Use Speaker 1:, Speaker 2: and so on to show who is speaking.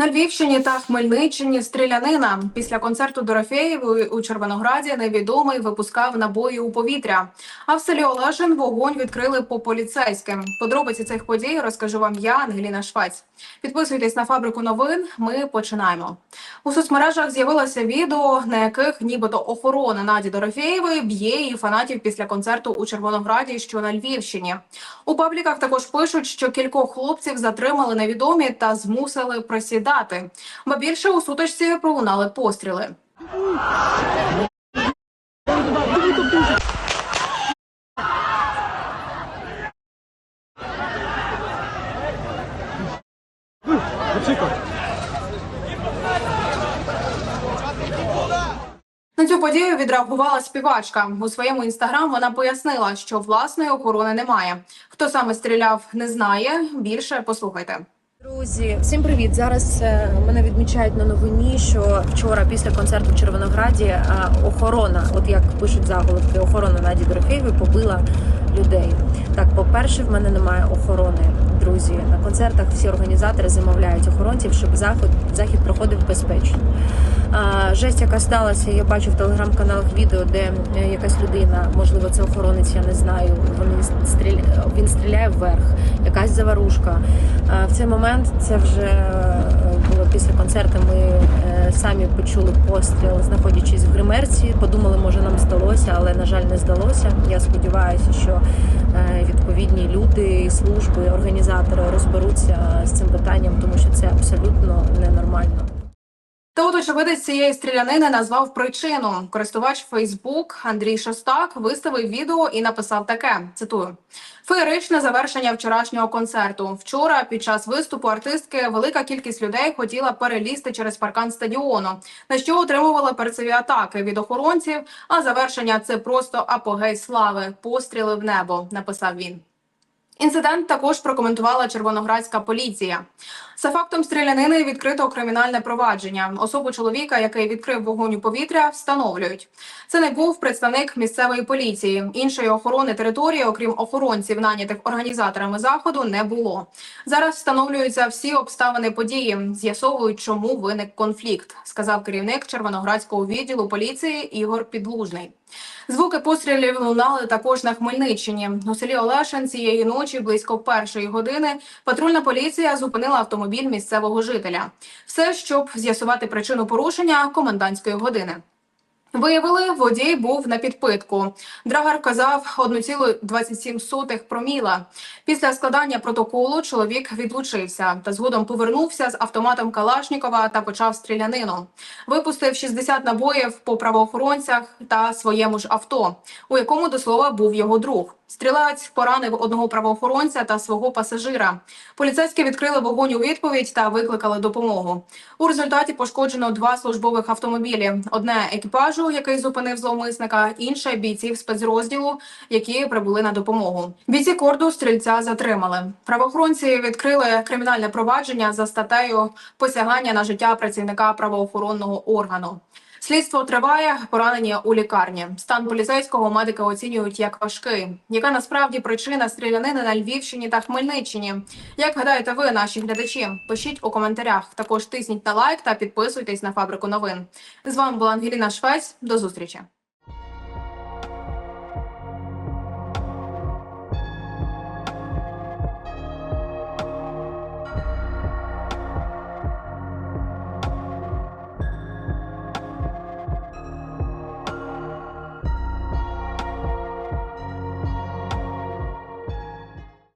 Speaker 1: На Львівщині та Хмельниччині стрілянина після концерту Дорофеєвої у Червонограді невідомий випускав набої у повітря. А в селі Олешин вогонь відкрили по поліцейським. Подробиці цих подій розкажу вам я, Ангеліна Швець. Підписуйтесь на фабрику новин. Ми починаємо. У соцмережах з'явилося відео, на яких нібито охорона Наді Дорофеєвої б'є її фанатів після концерту у Червонограді, що на Львівщині. У пабліках також пишуть, що кількох хлопців затримали невідомі та змусили присідати. Ба більше у сутичці пролунали постріли. На цю подію відреагувала співачка. У своєму інстаграм вона пояснила, що власної охорони немає. Хто саме стріляв, не знає. Більше послухайте.
Speaker 2: Друзі, всім привіт! Зараз е, мене відмічають на новині, що вчора після концерту в Червонограді е, охорона, от як пишуть заголовки, охорона Наді Дорофеєвої побила людей. Так, по-перше, в мене немає охорони. Друзі, на концертах всі організатори замовляють охоронців, щоб захід захід проходив безпечно. А, жесть, яка сталася, я бачу в телеграм-каналах відео, де е, якась людина, можливо, це охоронець, я не знаю. Вони стріля... він стріляє вверх, якась заварушка. В цей момент це вже е, було після концерту. Ми е, самі почули постріл, знаходячись в гримерці. Подумали, може нам здалося, але на жаль, не здалося. Я сподіваюся, що е, відповідні люди, служби, організатори розберуться з цим питанням, тому що це абсолютно ненормально.
Speaker 1: Та очевидець цієї стрілянини назвав причину. Користувач Фейсбук Андрій Шостак виставив відео і написав таке: цитую: феєричне завершення вчорашнього концерту. Вчора, під час виступу артистки, велика кількість людей хотіла перелізти через паркан стадіону, на що отримували перцеві атаки від охоронців. А завершення це просто апогей слави, постріли в небо. Написав він. Інцидент також прокоментувала червоноградська поліція. За фактом стрілянини відкрито кримінальне провадження. Особу чоловіка, який відкрив вогонь у повітря, встановлюють. Це не був представник місцевої поліції. Іншої охорони території, окрім охоронців, нанятих організаторами заходу, не було. Зараз встановлюються всі обставини події. З'ясовують, чому виник конфлікт, сказав керівник червоноградського відділу поліції Ігор Підлужний. Звуки пострілів лунали також на Хмельниччині. У селі Олешин цієї ночі близько першої години патрульна поліція зупинила автомобіль місцевого жителя. Все, щоб з'ясувати причину порушення комендантської години. Виявили, водій був на підпитку. Драгер вказав 1,27 проміла. Після складання протоколу чоловік відлучився та згодом повернувся з автоматом Калашнікова та почав стрілянину. Випустив 60 набоїв по правоохоронцях та своєму ж авто, у якому до слова був його друг. Стрілець поранив одного правоохоронця та свого пасажира. Поліцейські відкрили вогонь у відповідь та викликали допомогу. У результаті пошкоджено два службових автомобілі: одне екіпажу, який зупинив зловмисника, інше бійців спецрозділу, які прибули на допомогу. Бійці корду стрільця затримали. Правоохоронці відкрили кримінальне провадження за статтею посягання на життя працівника правоохоронного органу. Слідство триває, поранення у лікарні. Стан поліцейського медики оцінюють як важкий. Яка насправді причина стрілянини на Львівщині та Хмельниччині? Як гадаєте ви, наші глядачі? Пишіть у коментарях. Також тисніть на лайк та підписуйтесь на фабрику новин. З вами була Ангеліна Швець. До зустрічі.